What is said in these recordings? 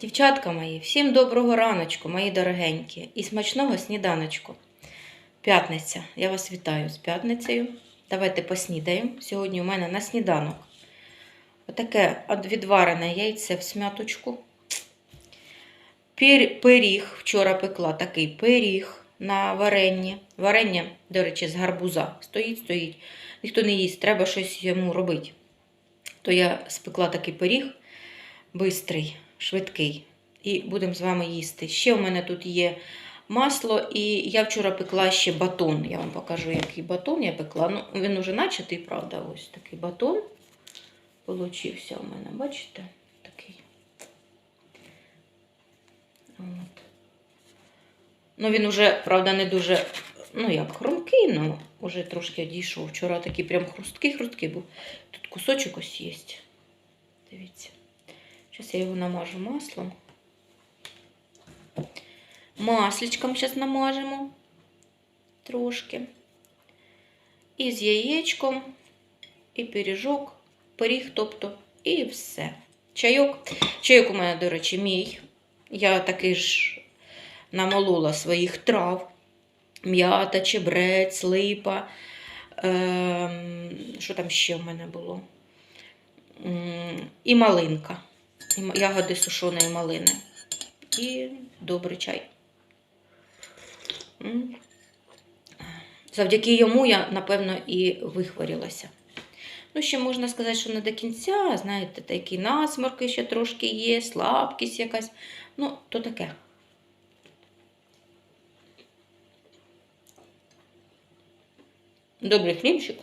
Дівчатка мої, всім доброго раночку, мої дорогенькі, і смачного сніданочку. П'ятниця. Я вас вітаю з п'ятницею. Давайте поснідаємо. Сьогодні у мене на сніданок. Отаке відварене яйце в смяточку. Пиріг, вчора пекла такий пиріг на варенні. Варення, до речі, з гарбуза. Стоїть, стоїть. Ніхто не їсть, треба щось йому робити. То я спекла такий пиріг бистрий, швидкий. І будемо з вами їсти. Ще у мене тут є масло, і я вчора пекла ще батон. Я вам покажу, який батон я пекла. Ну, він уже начатий, правда, ось такий батон. Получився у мене, бачите? Такий. От. Ну, він уже, правда, не дуже, ну як, хрумкий, ну, вже трошки дійшов. Вчора такий прям хрусткий-хрусткий був. Тут кусочок ось є. Дивіться. Зараз я його намажу маслом. Масличком зараз намажемо трошки. І з яєчком, і пиріжок, пиріг, тобто, і все. Чайок. Чайок у мене, до речі, мій. Я такий ж намолола своїх трав. М'ята, чебрець, липа. Ем, що там ще в мене було? І малинка. Ягоди сушеної малини. І добрий чай. Завдяки йому я, напевно, і вихворілася. Ну, ще можна сказати, що не до кінця, знаєте, такі насморки ще трошки є, слабкість якась. Ну, то таке. Добрий хлібчик.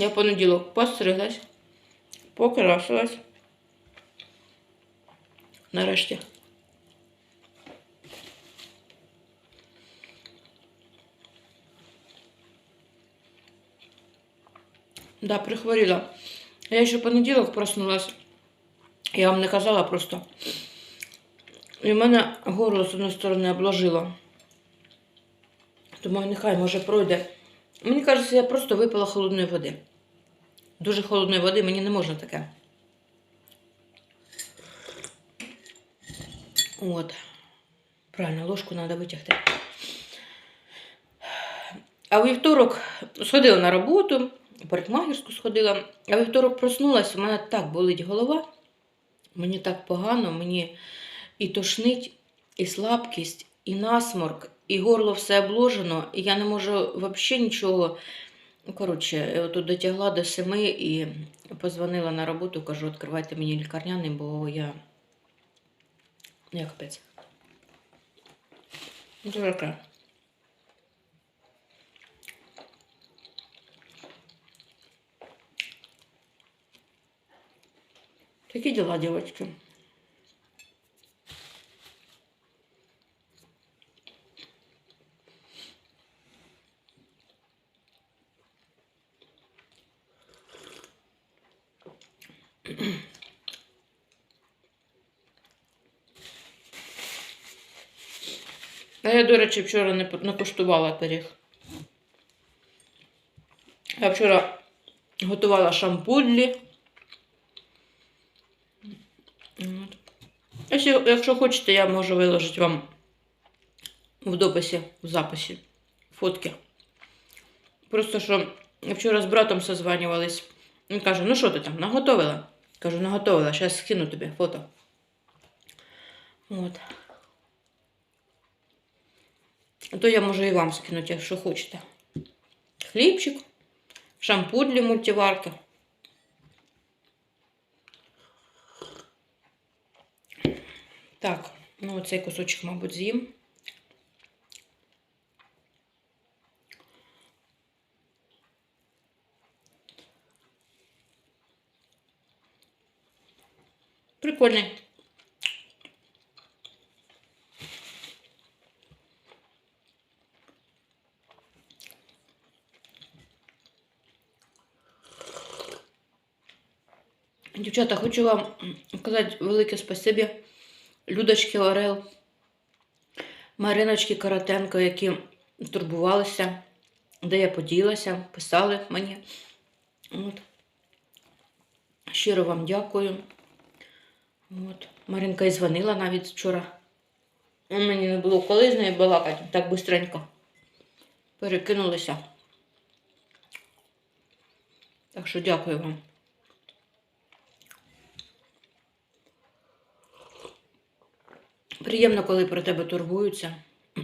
Я понеділок постриглась, покрасилась. Нарешті. Да, прихворіла. Я ще в понеділок проснулась. Я вам не казала просто. І в мене горло з одної сторони обложило. Думаю, нехай може пройде. Мені кажеться, я просто випила холодної води. Дуже холодної води, мені не можна таке. От. Правильно, ложку треба витягти. А у вівторок сходила на роботу, парикмахерську сходила. А у вівторок проснулась, у мене так болить голова. Мені так погано, мені і тошнить, і слабкість, і насморк, і горло все обложено, і я не можу взагалі нічого. Ну, коротше, тут дотягла до семи і позвонила на роботу, кажу, відкривайте мені лікарняний, бо я. Я капець. Таке. Такі діла, дівчатки. А я, до речі, вчора не, не пиріг. Я вчора готувала шампудлі. Якщо, якщо хочете, я можу виложити вам в дописі, в записі фотки. Просто що вчора з братом созванювались. Він каже, ну що ти там, наготовила? Кажу, наготовила, зараз скину тобі фото. От. А то я можу і вам скинути, якщо хочете. Хлібчик, шампунь для мультиварки. Так, ну оцей кусочок, мабуть, з'їм. Прикольний. Дівчата, хочу вам сказати велике спасибі. Людочки Орел, Мариночки Каратенко, які турбувалися, де я поділася, писали мені. От. Щиро вам дякую. От. Маринка і дзвонила навіть вчора. Ну, Мені не було коли з нею балакати так бистренько. Перекинулися. Так що дякую вам. Приємно, коли про тебе турбуються.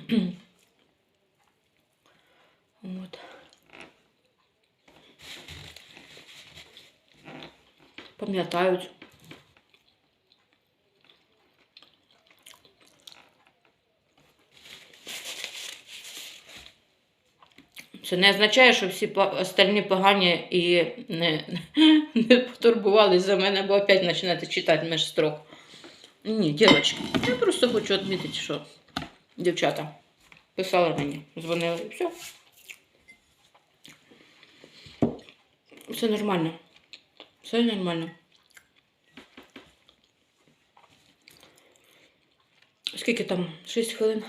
От. Пам'ятають. Це не означає, що всі остальні погані і не, не потурбувались за мене, бо опять починати читати між строк. Ні, дівчатки, я просто хочу відмітити, що дівчата писали мені, дзвонили і все. Все нормально. Все нормально. Скільки там? 6 хвилин.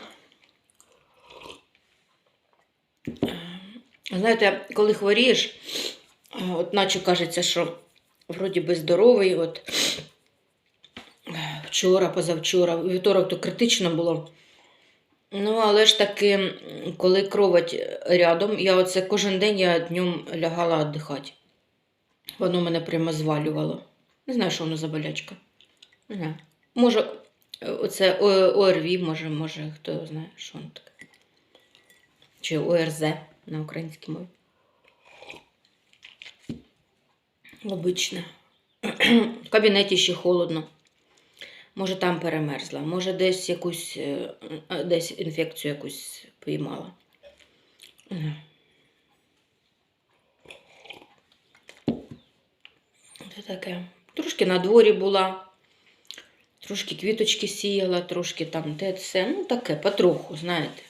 Знаєте, коли хворієш, е, от наче кажеться, що вроді би здоровий, от е, вчора, позавчора, вівторок то критично було. Ну, але ж таки, коли кровать рядом, я оце кожен день я днем лягала віддихати. Воно мене прямо звалювало. Не знаю, що воно за болячка. Не. Може, е, оце ОРВІ, може, може, хто знає, що воно таке. Чи ОРЗ на українській мові. Обичне. В кабінеті ще холодно. Може, там перемерзла, може, десь якусь е, е, десь інфекцію якусь піймала. Це таке. Трошки на дворі була, трошки квіточки сіяла, трошки там те все. Ну, таке, потроху, знаєте.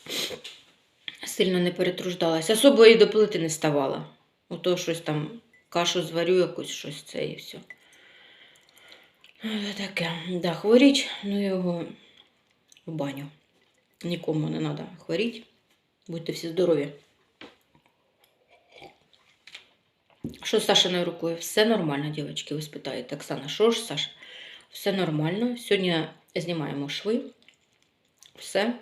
Сильно не перетруждалася. Особо і до плити не ставала. Ото щось там, кашу зварю якусь, щось це і все. Таке. Да, хворіть, ну його в баню. Нікому не треба хворіти. Будьте всі здорові. Що з Сашиною рукою? Все нормально, дівчатки, ви спитаєте. Оксана, що ж, Саша? Все нормально. Сьогодні знімаємо шви. Все.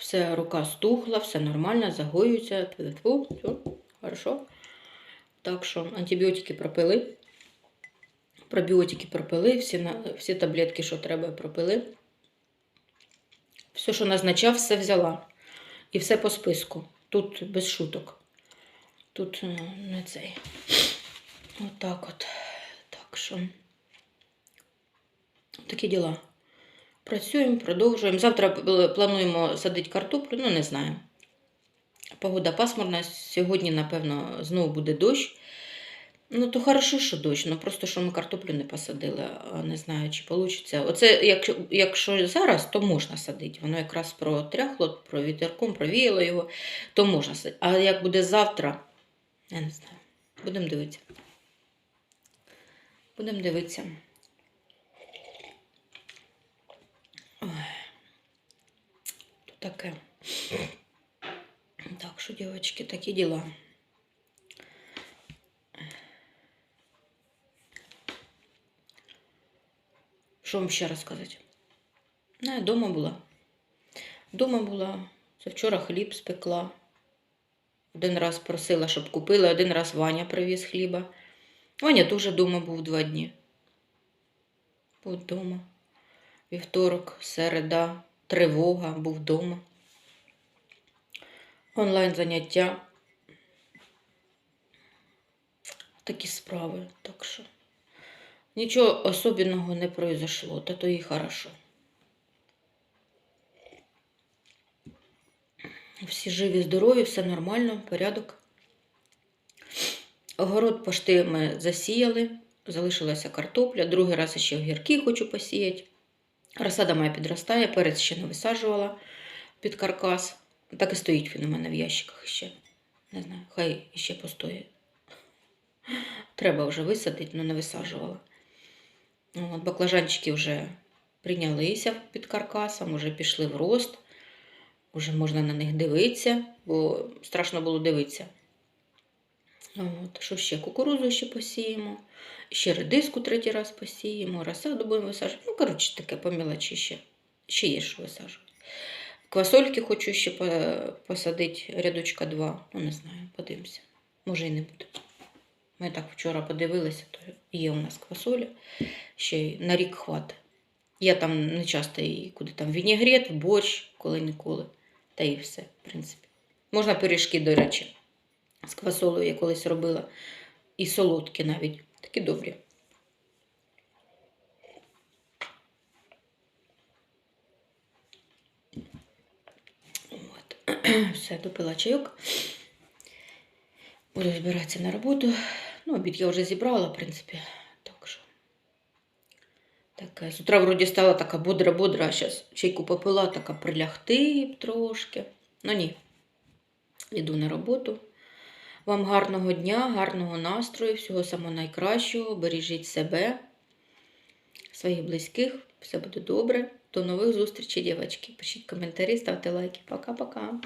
Все, рука стухла, все нормально, загоюється. Все, хорошо. Так що антибіотики пропили. Пробіотики пропили, всі, всі таблетки, що треба, пропили. Все, що назначав, все взяла. І все по списку. Тут без шуток. Тут е, не цей. Отак от. Так що. Такі діла. Працюємо, продовжуємо. Завтра плануємо садити картоплю, ну не знаю. Погода пасмурна. Сьогодні, напевно, знову буде дощ. Ну, то хорошо, що дощ, ну просто що ми картоплю не посадили, не знаю, чи вийде. Оце, якщо, якщо зараз, то можна садити. Воно якраз протряхло, про вітерком, провіяло його, то можна садити. А як буде завтра, я не знаю. Будемо дивитися. Будемо дивитися. Ой. То таке. Так що, дівчатки, такі діла. Що вам ще розказати? Не, дома була. Дома була. Це вчора хліб спекла. Один раз просила, щоб купили, один раз Ваня привіз хліба. Ваня теж вдома був два дні. Був вдома. Вівторок, середа, тривога, був вдома. Онлайн заняття. Такі справи. Так що нічого особенного не произошло, та то і хорошо. Всі живі, здорові, все нормально, порядок. Огород пошти ми засіяли, залишилася картопля. Другий раз ще огірки хочу посіяти. Розсада моя підростає, перець ще не висаджувала під каркас. Так і стоїть він у мене в ящиках ще. Не знаю, хай ще постоїть. Треба вже висадити, але не висаджувала. От, баклажанчики вже прийнялися під каркасом, вже пішли в рост. Вже можна на них дивитися, бо страшно було дивитися. От, що ще? Кукурузу ще посіємо, ще редиску третій раз посіємо, розсаду будемо висаджувати. Ну, коротше, таке по ще. Ще є що висаджувати. Квасольки хочу ще посадити рядочка два. Ну, не знаю, подивимося. Може і не буде. Ми так вчора подивилися, то є у нас квасоля. Ще й на рік хватить. Я там не часто її куди там вінігрет, борщ, коли-ніколи. Та і все, в принципі. Можна пиріжки, до речі, з квасолою я колись робила. І солодкі навіть. Такі добрі. От. Все, допила чайок. Буду збиратися на роботу. Ну, обід я вже зібрала, в принципі. Так що. Таке. З утра вроді стала така бодра-бодра, а зараз чайку попила, така прилягти трошки. Ну ні. Йду на роботу. Вам гарного дня, гарного настрою, всього самого найкращого. Бережіть себе, своїх близьких. Все буде добре. До нових зустрічей, дівчатки. Пишіть коментарі, ставте лайки. Пока-пока.